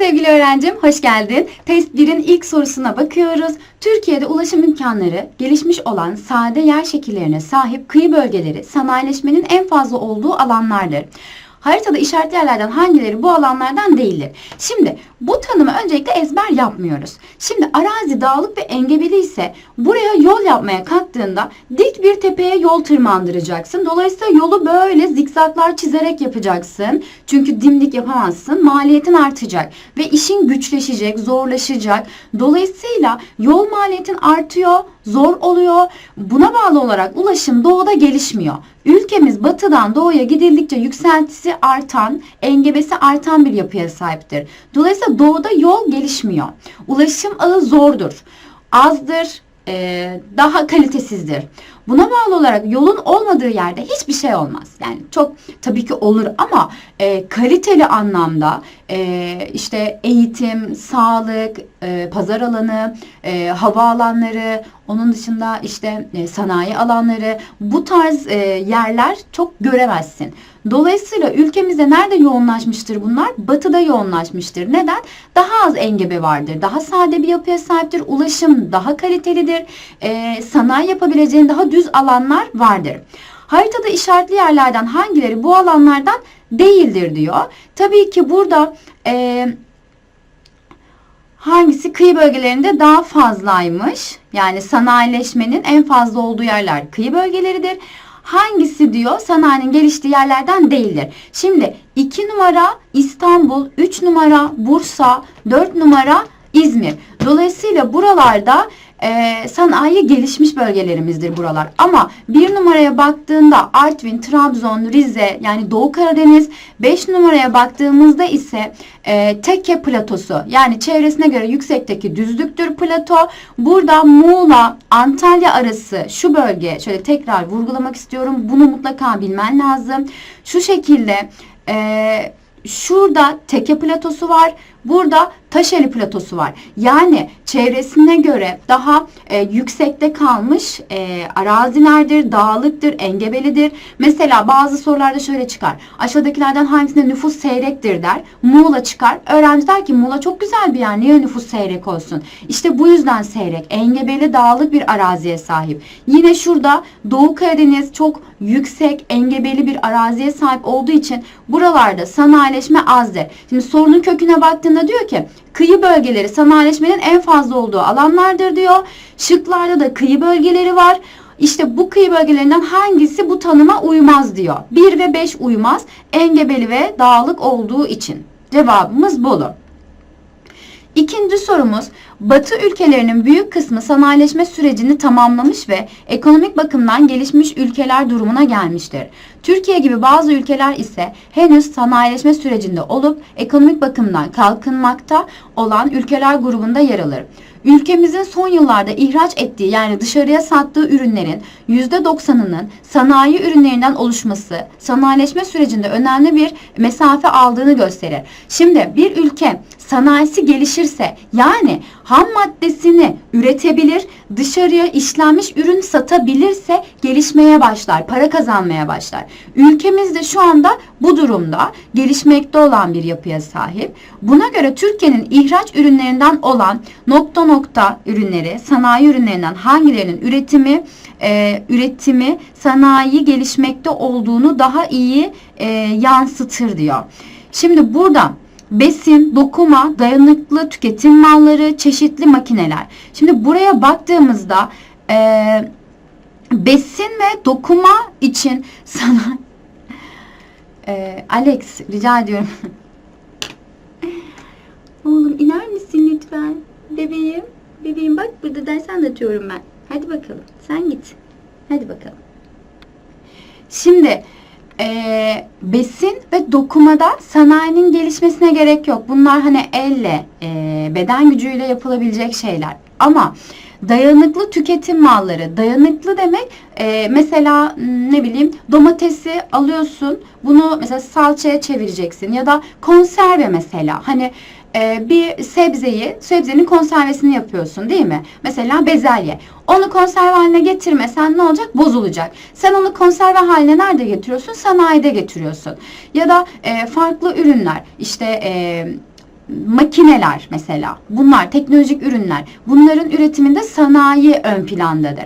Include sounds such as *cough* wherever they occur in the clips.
sevgili öğrencim, hoş geldin. Test 1'in ilk sorusuna bakıyoruz. Türkiye'de ulaşım imkanları gelişmiş olan sade yer şekillerine sahip kıyı bölgeleri sanayileşmenin en fazla olduğu alanlardır. Haritada işaretli yerlerden hangileri bu alanlardan değildir? Şimdi bu tanımı öncelikle ezber yapmıyoruz. Şimdi arazi dağlık ve engebeli ise buraya yol yapmaya kalktığında dik bir tepeye yol tırmandıracaksın. Dolayısıyla yolu böyle zikzaklar çizerek yapacaksın. Çünkü dimdik yapamazsın. Maliyetin artacak ve işin güçleşecek, zorlaşacak. Dolayısıyla yol maliyetin artıyor, zor oluyor. Buna bağlı olarak ulaşım doğuda gelişmiyor. Ülkemiz batıdan doğuya gidildikçe yükseltisi artan, engebesi artan bir yapıya sahiptir. Dolayısıyla doğuda yol gelişmiyor. Ulaşım ağı zordur, azdır, eee, daha kalitesizdir. Buna bağlı olarak yolun olmadığı yerde hiçbir şey olmaz. Yani çok tabii ki olur ama e, kaliteli anlamda e, işte eğitim, sağlık, e, pazar alanı, e, hava alanları, onun dışında işte e, sanayi alanları bu tarz e, yerler çok göremezsin. Dolayısıyla ülkemizde nerede yoğunlaşmıştır bunlar? Batıda yoğunlaşmıştır. Neden? Daha az engebe vardır. Daha sade bir yapıya sahiptir. Ulaşım daha kalitelidir. E, sanayi yapabileceğin daha düz alanlar vardır. Haritada işaretli yerlerden hangileri bu alanlardan değildir diyor. Tabii ki burada e, hangisi kıyı bölgelerinde daha fazlaymış? Yani sanayileşmenin en fazla olduğu yerler kıyı bölgeleridir. Hangisi diyor sanayinin geliştiği yerlerden değildir. Şimdi 2 numara İstanbul, 3 numara Bursa, 4 numara İzmir. Dolayısıyla buralarda e, sanayi gelişmiş bölgelerimizdir buralar. Ama bir numaraya baktığında Artvin, Trabzon, Rize yani Doğu Karadeniz, 5 numaraya baktığımızda ise e, Tekke platosu yani çevresine göre yüksekteki düzlüktür plato. Burada Muğla, Antalya arası şu bölge şöyle tekrar vurgulamak istiyorum. Bunu mutlaka bilmen lazım. Şu şekilde e, şurada Teke platosu var. Burada Taşeli platosu var. Yani çevresine göre daha e, yüksekte kalmış e, arazilerdir, dağlıktır, engebelidir. Mesela bazı sorularda şöyle çıkar. Aşağıdakilerden hangisinde nüfus seyrektir der. Muğla çıkar. Öğrenci der ki Muğla çok güzel bir yer. Niye nüfus seyrek olsun? İşte bu yüzden seyrek. Engebeli, dağlık bir araziye sahip. Yine şurada Doğu Karadeniz çok yüksek, engebeli bir araziye sahip olduğu için buralarda sanayileşme azdır. Şimdi sorunun köküne baktığında diyor ki kıyı bölgeleri sanayileşmenin en fazla olduğu alanlardır diyor. Şıklarda da kıyı bölgeleri var. İşte bu kıyı bölgelerinden hangisi bu tanıma uymaz diyor. 1 ve 5 uymaz. Engebeli ve dağlık olduğu için. Cevabımız Bolu. İkinci sorumuz, Batı ülkelerinin büyük kısmı sanayileşme sürecini tamamlamış ve ekonomik bakımdan gelişmiş ülkeler durumuna gelmiştir. Türkiye gibi bazı ülkeler ise henüz sanayileşme sürecinde olup ekonomik bakımdan kalkınmakta olan ülkeler grubunda yer alır. Ülkemizin son yıllarda ihraç ettiği yani dışarıya sattığı ürünlerin %90'ının sanayi ürünlerinden oluşması sanayileşme sürecinde önemli bir mesafe aldığını gösterir. Şimdi bir ülke sanayisi gelişirse yani ham maddesini üretebilir, dışarıya işlenmiş ürün satabilirse gelişmeye başlar, para kazanmaya başlar. Ülkemiz de şu anda bu durumda gelişmekte olan bir yapıya sahip. Buna göre Türkiye'nin ihraç ürünlerinden olan nokta nokta ürünleri, sanayi ürünlerinden hangilerinin üretimi e, üretimi sanayi gelişmekte olduğunu daha iyi e, yansıtır diyor. Şimdi burada besin, dokuma, dayanıklı tüketim malları, çeşitli makineler. Şimdi buraya baktığımızda e, besin ve dokuma için sana e, Alex rica ediyorum. *laughs* Oğlum iner misin lütfen? Bebeğim. Bebeğim bak burada ders anlatıyorum ben. Hadi bakalım. Sen git. Hadi bakalım. Şimdi e, besin ve dokumada sanayinin gelişmesine gerek yok. Bunlar hani elle, e, beden gücüyle yapılabilecek şeyler. Ama dayanıklı tüketim malları, dayanıklı demek e, mesela ne bileyim domatesi alıyorsun, bunu mesela salçaya çevireceksin ya da konserve mesela. Hani e, bir sebzeyi, sebzenin konservesini yapıyorsun değil mi? Mesela bezelye. Onu konserve haline getirmesen ne olacak? Bozulacak. Sen onu konserve haline nerede getiriyorsun? Sanayide getiriyorsun. Ya da e, farklı ürünler. İşte e, makineler mesela. Bunlar teknolojik ürünler. Bunların üretiminde sanayi ön plandadır.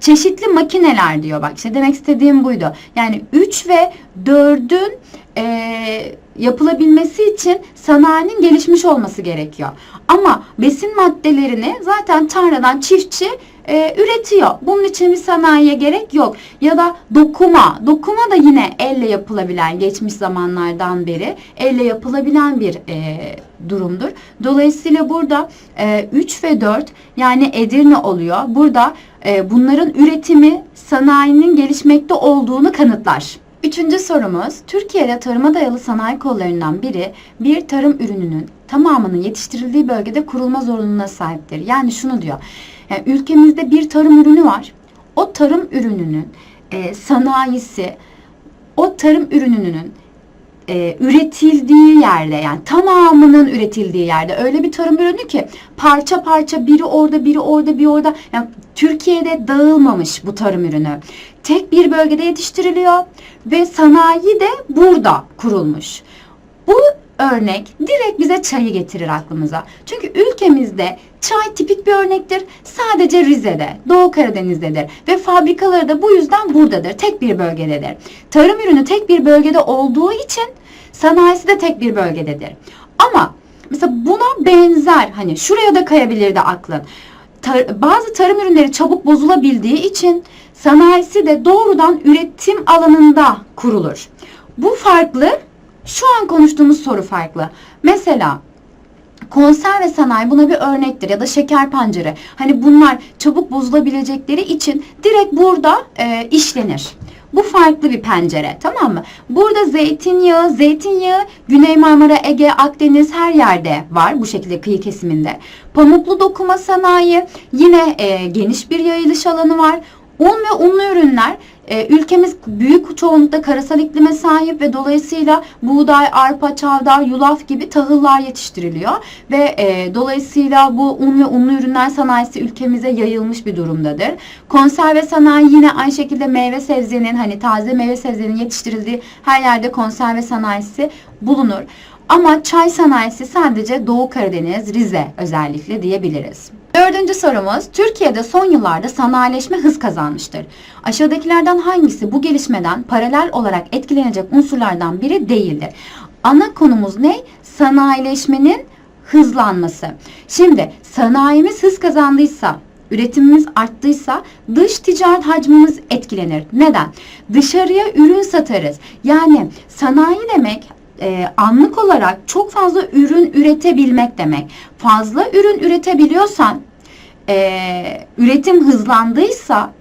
Çeşitli makineler diyor bak işte demek istediğim buydu. Yani 3 ve 4'ün e, yapılabilmesi için sanayinin gelişmiş olması gerekiyor. Ama besin maddelerini zaten tarladan çiftçi e, üretiyor. Bunun için bir sanayiye gerek yok. Ya da dokuma. Dokuma da yine elle yapılabilen geçmiş zamanlardan beri elle yapılabilen bir e, durumdur. Dolayısıyla burada e, 3 ve 4 yani Edirne oluyor. Burada e, bunların üretimi sanayinin gelişmekte olduğunu kanıtlar. Üçüncü sorumuz, Türkiye'de tarıma dayalı sanayi kollarından biri bir tarım ürününün tamamının yetiştirildiği bölgede kurulma zorunluluğuna sahiptir. Yani şunu diyor, yani ülkemizde bir tarım ürünü var. O tarım ürününün e, sanayisi, o tarım ürününün e, üretildiği yerde yani tamamının üretildiği yerde öyle bir tarım ürünü ki parça parça biri orada biri orada bir orada yani Türkiye'de dağılmamış bu tarım ürünü. Tek bir bölgede yetiştiriliyor ve sanayi de burada kurulmuş. Bu örnek direkt bize çayı getirir aklımıza. Çünkü ülkemizde çay tipik bir örnektir. Sadece Rize'de, Doğu Karadeniz'dedir ve fabrikaları da bu yüzden buradadır. Tek bir bölgededir. Tarım ürünü tek bir bölgede olduğu için sanayisi de tek bir bölgededir. Ama mesela buna benzer hani şuraya da kayabilirdi aklın. Tar- bazı tarım ürünleri çabuk bozulabildiği için sanayisi de doğrudan üretim alanında kurulur. Bu farklı. Şu an konuştuğumuz soru farklı. Mesela konserve sanayi buna bir örnektir ya da şeker pancarı. Hani bunlar çabuk bozulabilecekleri için direkt burada e, işlenir. Bu farklı bir pencere tamam mı? Burada zeytinyağı, zeytinyağı Güney Marmara, Ege, Akdeniz her yerde var bu şekilde kıyı kesiminde. Pamuklu dokuma sanayi yine e, geniş bir yayılış alanı var. Un ve unlu ürünler e, ülkemiz büyük çoğunlukla karasal iklime sahip ve dolayısıyla buğday, arpa, çavdar, yulaf gibi tahıllar yetiştiriliyor ve e, dolayısıyla bu un ve unlu ürünler sanayisi ülkemize yayılmış bir durumdadır. Konserve sanayi yine aynı şekilde meyve sebzenin hani taze meyve sebzenin yetiştirildiği her yerde konserve sanayisi bulunur. Ama çay sanayisi sadece Doğu Karadeniz, Rize özellikle diyebiliriz. Dördüncü sorumuz, Türkiye'de son yıllarda sanayileşme hız kazanmıştır. Aşağıdakilerden hangisi bu gelişmeden paralel olarak etkilenecek unsurlardan biri değildir? Ana konumuz ne? Sanayileşmenin hızlanması. Şimdi sanayimiz hız kazandıysa, üretimimiz arttıysa dış ticaret hacmimiz etkilenir. Neden? Dışarıya ürün satarız. Yani sanayi demek e, anlık olarak çok fazla ürün üretebilmek demek. Fazla ürün üretebiliyorsan, e, üretim hızlandıysa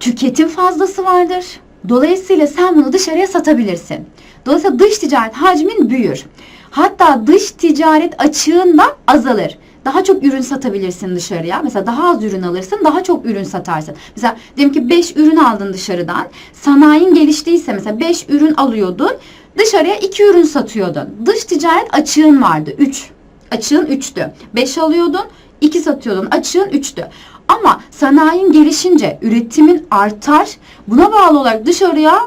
tüketim fazlası vardır. Dolayısıyla sen bunu dışarıya satabilirsin. Dolayısıyla dış ticaret hacmin büyür. Hatta dış ticaret açığın da azalır. Daha çok ürün satabilirsin dışarıya. Mesela daha az ürün alırsın, daha çok ürün satarsın. Mesela diyelim ki 5 ürün aldın dışarıdan. Sanayin geliştiyse mesela 5 ürün alıyordun. Dışarıya 2 ürün satıyordun. Dış ticaret açığın vardı. 3. Açığın 3'tü. 5 alıyordun, 2 satıyordun. Açığın 3'tü. Ama sanayin gelişince üretimin artar. Buna bağlı olarak dışarıya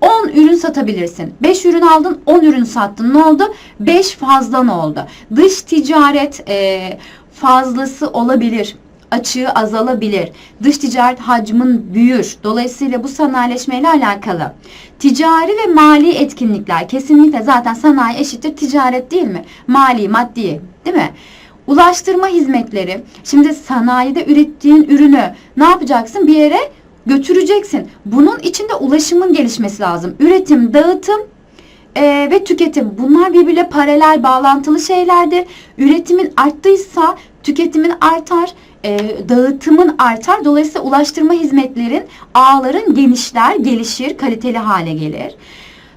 10 ürün satabilirsin. 5 ürün aldın, 10 ürün sattın. Ne oldu? 5 fazlan oldu. Dış ticaret e, fazlası olabilir. Açığı azalabilir. Dış ticaret hacmin büyür. Dolayısıyla bu sanayileşmeyle alakalı. Ticari ve mali etkinlikler kesinlikle zaten sanayi eşittir ticaret değil mi? Mali, maddi değil mi? Ulaştırma hizmetleri. Şimdi sanayide ürettiğin ürünü ne yapacaksın? Bir yere götüreceksin. Bunun içinde ulaşımın gelişmesi lazım. Üretim, dağıtım e, ve tüketim. Bunlar birbirle paralel bağlantılı şeylerdir. Üretimin arttıysa tüketimin artar, e, dağıtımın artar. Dolayısıyla ulaştırma hizmetlerin, ağların genişler, gelişir, kaliteli hale gelir.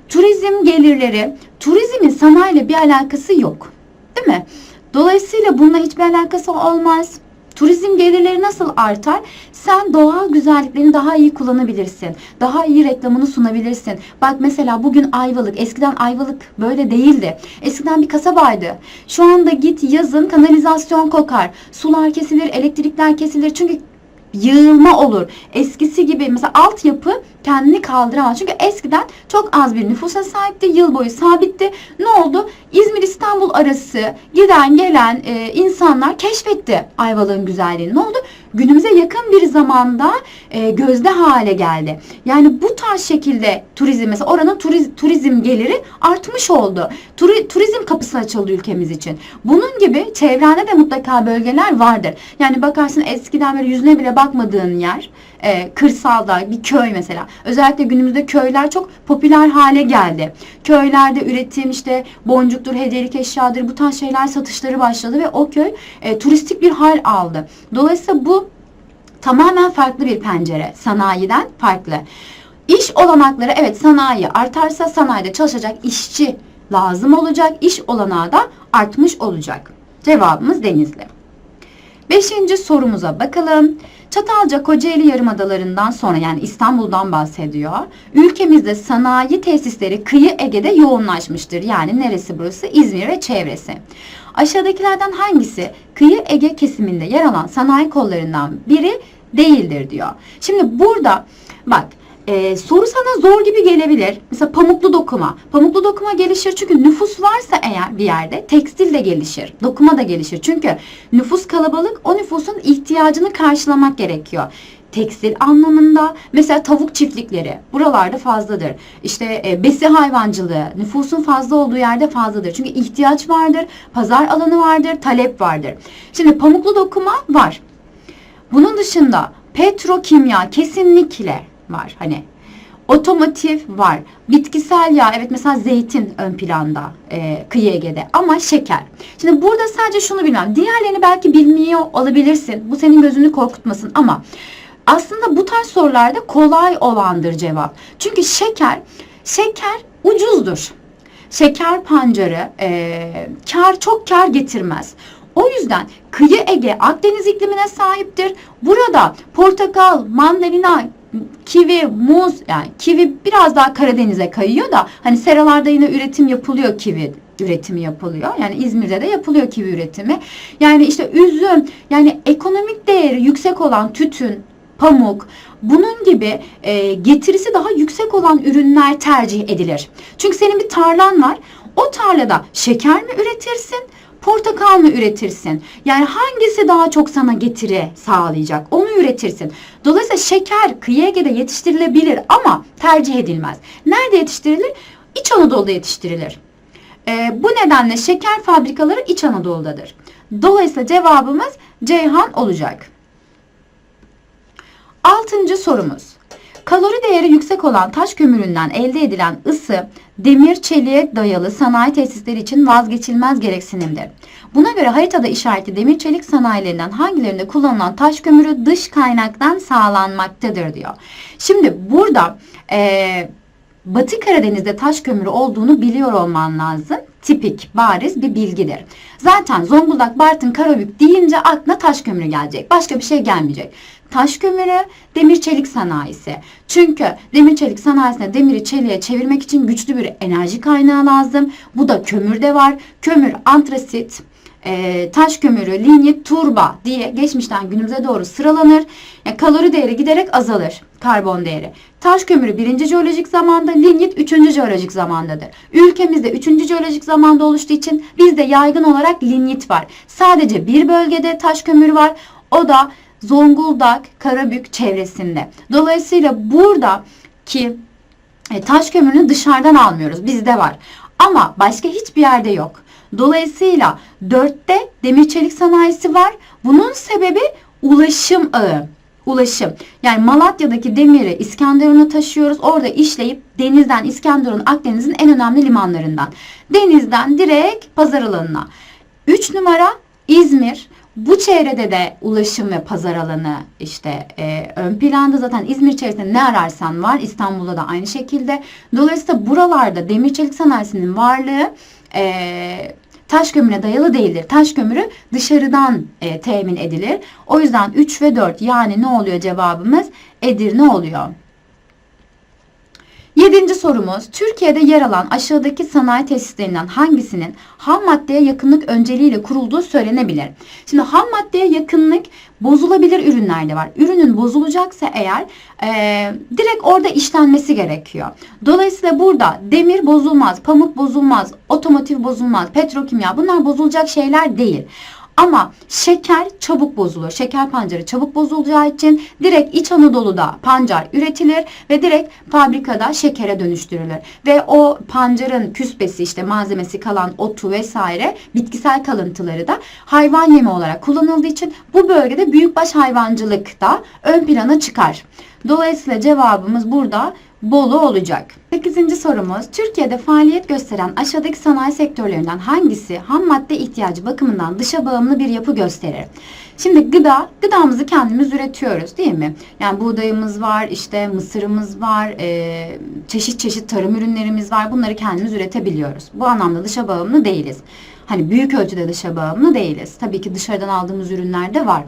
Turizm gelirleri, turizmin sanayiyle bir alakası yok. Değil mi? Dolayısıyla bununla hiçbir alakası olmaz. Turizm gelirleri nasıl artar? Sen doğal güzelliklerini daha iyi kullanabilirsin. Daha iyi reklamını sunabilirsin. Bak mesela bugün Ayvalık. Eskiden Ayvalık böyle değildi. Eskiden bir kasabaydı. Şu anda git yazın kanalizasyon kokar. Sular kesilir, elektrikler kesilir. Çünkü yığılma olur. Eskisi gibi mesela altyapı kendini kaldıramaz. Çünkü eskiden çok az bir nüfusa sahipti. Yıl boyu sabitti. Ne oldu? İzmir İstanbul arası giden gelen e, insanlar keşfetti Ayvalık'ın güzelliğini. Ne oldu? Günümüze yakın bir zamanda e, gözde hale geldi. Yani bu tarz şekilde turizm mesela oranın turiz, turizm geliri artmış oldu. Turi, turizm kapısı açıldı ülkemiz için. Bunun gibi çevrende de mutlaka bölgeler vardır. Yani bakarsın eskiden böyle yüzüne bile bakmadığın yer e, kırsalda bir köy mesela. Özellikle günümüzde köyler çok popüler hale geldi. Köylerde üretim işte boncuktur, hediyelik eşyadır bu tarz şeyler satışları başladı ve o köy e, turistik bir hal aldı. Dolayısıyla bu tamamen farklı bir pencere. Sanayiden farklı. İş olanakları evet sanayi artarsa sanayide çalışacak işçi lazım olacak. İş olanağı da artmış olacak. Cevabımız Denizli. Beşinci sorumuza bakalım. Çatalca Kocaeli Yarımadaları'ndan sonra yani İstanbul'dan bahsediyor. Ülkemizde sanayi tesisleri kıyı Ege'de yoğunlaşmıştır. Yani neresi burası? İzmir ve çevresi. Aşağıdakilerden hangisi kıyı Ege kesiminde yer alan sanayi kollarından biri değildir diyor. Şimdi burada bak ee, soru sana zor gibi gelebilir. Mesela pamuklu dokuma. Pamuklu dokuma gelişir çünkü nüfus varsa eğer bir yerde tekstil de gelişir. Dokuma da gelişir. Çünkü nüfus kalabalık o nüfusun ihtiyacını karşılamak gerekiyor. Tekstil anlamında mesela tavuk çiftlikleri buralarda fazladır. İşte e, besi hayvancılığı nüfusun fazla olduğu yerde fazladır. Çünkü ihtiyaç vardır, pazar alanı vardır, talep vardır. Şimdi pamuklu dokuma var. Bunun dışında petrokimya kesinlikle var. Hani otomotiv var. Bitkisel yağ evet mesela zeytin ön planda e, kıyı Ege'de ama şeker. Şimdi burada sadece şunu bilmem. Diğerlerini belki bilmiyor olabilirsin. Bu senin gözünü korkutmasın ama aslında bu tarz sorularda kolay olandır cevap. Çünkü şeker şeker ucuzdur. Şeker pancarı e, kar çok kar getirmez. O yüzden kıyı Ege Akdeniz iklimine sahiptir. Burada portakal, mandalina, kivi, muz yani kivi biraz daha Karadeniz'e kayıyor da hani seralarda yine üretim yapılıyor kivi üretimi yapılıyor. Yani İzmir'de de yapılıyor kivi üretimi. Yani işte üzüm yani ekonomik değeri yüksek olan tütün, pamuk bunun gibi e, getirisi daha yüksek olan ürünler tercih edilir. Çünkü senin bir tarlan var. O tarlada şeker mi üretirsin? Portakal mı üretirsin? Yani hangisi daha çok sana getiri sağlayacak? Onu üretirsin. Dolayısıyla şeker kıyı Ege'de yetiştirilebilir ama tercih edilmez. Nerede yetiştirilir? İç Anadolu'da yetiştirilir. Ee, bu nedenle şeker fabrikaları İç Anadolu'dadır. Dolayısıyla cevabımız Ceyhan olacak. Altıncı sorumuz. Kalori değeri yüksek olan taş kömüründen elde edilen ısı demir çeliğe dayalı sanayi tesisleri için vazgeçilmez gereksinimdir. Buna göre haritada işaretli demir çelik sanayilerinden hangilerinde kullanılan taş kömürü dış kaynaktan sağlanmaktadır diyor. Şimdi burada e, Batı Karadeniz'de taş kömürü olduğunu biliyor olman lazım. Tipik, bariz bir bilgidir. Zaten Zonguldak, Bartın, Karabük deyince aklına taş kömürü gelecek. Başka bir şey gelmeyecek taş kömürü, demir çelik sanayisi. Çünkü demir çelik sanayisine demiri çeliğe çevirmek için güçlü bir enerji kaynağı lazım. Bu da kömürde var. Kömür, antrasit, e, taş kömürü, linyit, turba diye geçmişten günümüze doğru sıralanır. Yani kalori değeri giderek azalır. Karbon değeri. Taş kömürü birinci jeolojik zamanda, linyit üçüncü jeolojik zamandadır. Ülkemizde üçüncü jeolojik zamanda oluştuğu için bizde yaygın olarak linyit var. Sadece bir bölgede taş kömürü var. O da Zonguldak, Karabük çevresinde. Dolayısıyla burada ki e, taş kömürünü dışarıdan almıyoruz. Bizde var. Ama başka hiçbir yerde yok. Dolayısıyla dörtte demir çelik sanayisi var. Bunun sebebi ulaşım ağı. Ulaşım. Yani Malatya'daki demiri İskenderun'a taşıyoruz. Orada işleyip denizden İskenderun Akdeniz'in en önemli limanlarından. Denizden direkt pazar alanına. 3 numara İzmir. Bu çevrede de ulaşım ve pazar alanı işte e, ön planda zaten İzmir çevresinde ne ararsan var. İstanbul'da da aynı şekilde. Dolayısıyla buralarda demir çelik sanayisinin varlığı e, taş kömüre dayalı değildir. Taş kömürü dışarıdan e, temin edilir. O yüzden 3 ve 4 yani ne oluyor cevabımız? Edirne oluyor. Yedinci sorumuz, Türkiye'de yer alan aşağıdaki sanayi tesislerinden hangisinin ham maddeye yakınlık önceliğiyle kurulduğu söylenebilir? Şimdi ham maddeye yakınlık bozulabilir ürünler de var. Ürünün bozulacaksa eğer e, direkt orada işlenmesi gerekiyor. Dolayısıyla burada demir bozulmaz, pamuk bozulmaz, otomotiv bozulmaz, petrokimya bunlar bozulacak şeyler değil. Ama şeker çabuk bozulur. Şeker pancarı çabuk bozulacağı için direkt İç Anadolu'da pancar üretilir ve direkt fabrikada şekere dönüştürülür. Ve o pancarın küspesi işte malzemesi kalan otu vesaire bitkisel kalıntıları da hayvan yemi olarak kullanıldığı için bu bölgede büyükbaş hayvancılık da ön plana çıkar. Dolayısıyla cevabımız burada Bolu olacak. 8. sorumuz Türkiye'de faaliyet gösteren aşağıdaki sanayi sektörlerinden hangisi ham madde ihtiyacı bakımından dışa bağımlı bir yapı gösterir? Şimdi gıda, gıdamızı kendimiz üretiyoruz değil mi? Yani buğdayımız var, işte mısırımız var, e, çeşit çeşit tarım ürünlerimiz var. Bunları kendimiz üretebiliyoruz. Bu anlamda dışa bağımlı değiliz. Hani büyük ölçüde dışa bağımlı değiliz. Tabii ki dışarıdan aldığımız ürünler de var.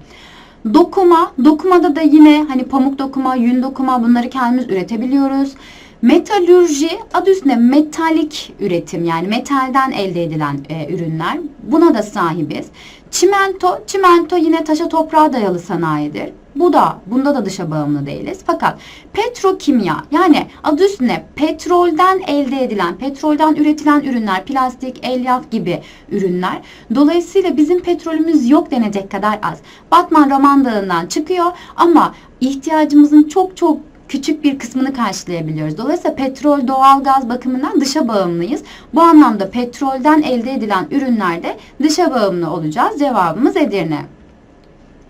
Dokuma, dokumada da yine hani pamuk dokuma, yün dokuma bunları kendimiz üretebiliyoruz. Metalürji adı üstünde metalik üretim yani metalden elde edilen e, ürünler. Buna da sahibiz. Çimento, çimento yine taşa toprağa dayalı sanayidir. Bu da, bunda da dışa bağımlı değiliz. Fakat petrokimya yani adı üstünde petrolden elde edilen, petrolden üretilen ürünler, plastik, elyaf gibi ürünler. Dolayısıyla bizim petrolümüz yok denecek kadar az. Batman Roman Dağı'ndan çıkıyor ama ihtiyacımızın çok çok küçük bir kısmını karşılayabiliyoruz. Dolayısıyla petrol, doğalgaz bakımından dışa bağımlıyız. Bu anlamda petrolden elde edilen ürünlerde dışa bağımlı olacağız. Cevabımız Edirne.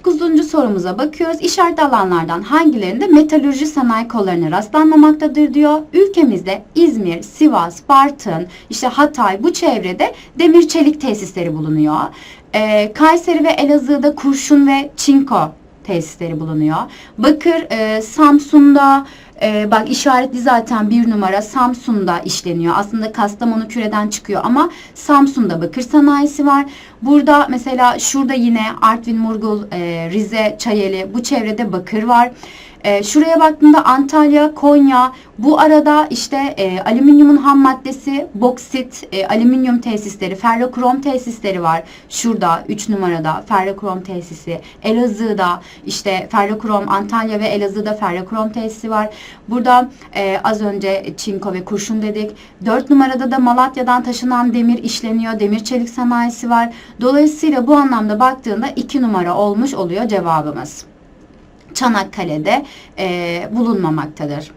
9. sorumuza bakıyoruz. İşaretli alanlardan hangilerinde metalürji sanayi kollarına rastlanmamaktadır diyor. Ülkemizde İzmir, Sivas, Bartın, işte Hatay bu çevrede demir çelik tesisleri bulunuyor. Ee, Kayseri ve Elazığ'da kurşun ve çinko tesisleri bulunuyor. Bakır e, Samsun'da e, bak işaretli zaten bir numara Samsun'da işleniyor. Aslında Kastamonu küreden çıkıyor ama Samsun'da bakır sanayisi var. Burada mesela şurada yine Artvin, Murgul, e, Rize, Çayeli bu çevrede bakır var. E, şuraya baktığında Antalya, Konya bu arada işte e, alüminyumun ham maddesi boksit, e, alüminyum tesisleri, ferrokrom tesisleri var. Şurada 3 numarada ferrokrom tesisi. Elazığ'da işte ferrokrom Antalya ve Elazığ'da ferrokrom tesisi var. Burada e, az önce çinko ve kurşun dedik. 4 numarada da Malatya'dan taşınan demir işleniyor. Demir çelik sanayisi var. Dolayısıyla bu anlamda baktığında 2 numara olmuş oluyor cevabımız. Çanakkale'de e, bulunmamaktadır.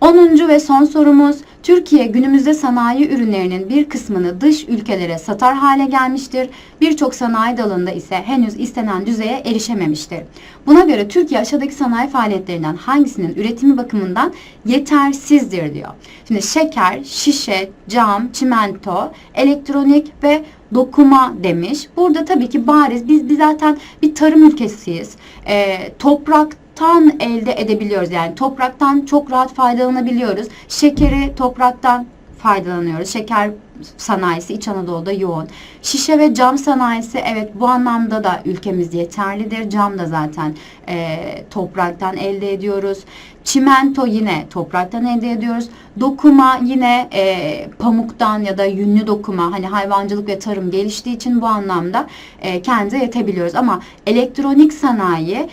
10. ve son sorumuz Türkiye günümüzde sanayi ürünlerinin bir kısmını dış ülkelere satar hale gelmiştir. Birçok sanayi dalında ise henüz istenen düzeye erişememiştir. Buna göre Türkiye aşağıdaki sanayi faaliyetlerinden hangisinin üretimi bakımından yetersizdir diyor. Şimdi şeker, şişe, cam, çimento, elektronik ve dokuma demiş. Burada tabii ki bariz biz, biz zaten bir tarım ülkesiyiz. Ee, toprak topraktan elde edebiliyoruz. Yani topraktan çok rahat faydalanabiliyoruz. Şekeri topraktan faydalanıyoruz. Şeker sanayisi İç Anadolu'da yoğun. Şişe ve cam sanayisi evet bu anlamda da ülkemiz yeterlidir. Cam da zaten e, topraktan elde ediyoruz. Çimento yine topraktan elde ediyoruz. Dokuma yine e, pamuktan ya da yünlü dokuma hani hayvancılık ve tarım geliştiği için bu anlamda e, kendimize yetebiliyoruz. Ama elektronik sanayi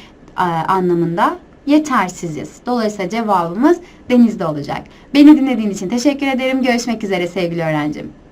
anlamında yetersiziz. Dolayısıyla cevabımız denizde olacak. Beni dinlediğin için teşekkür ederim. Görüşmek üzere sevgili öğrencim.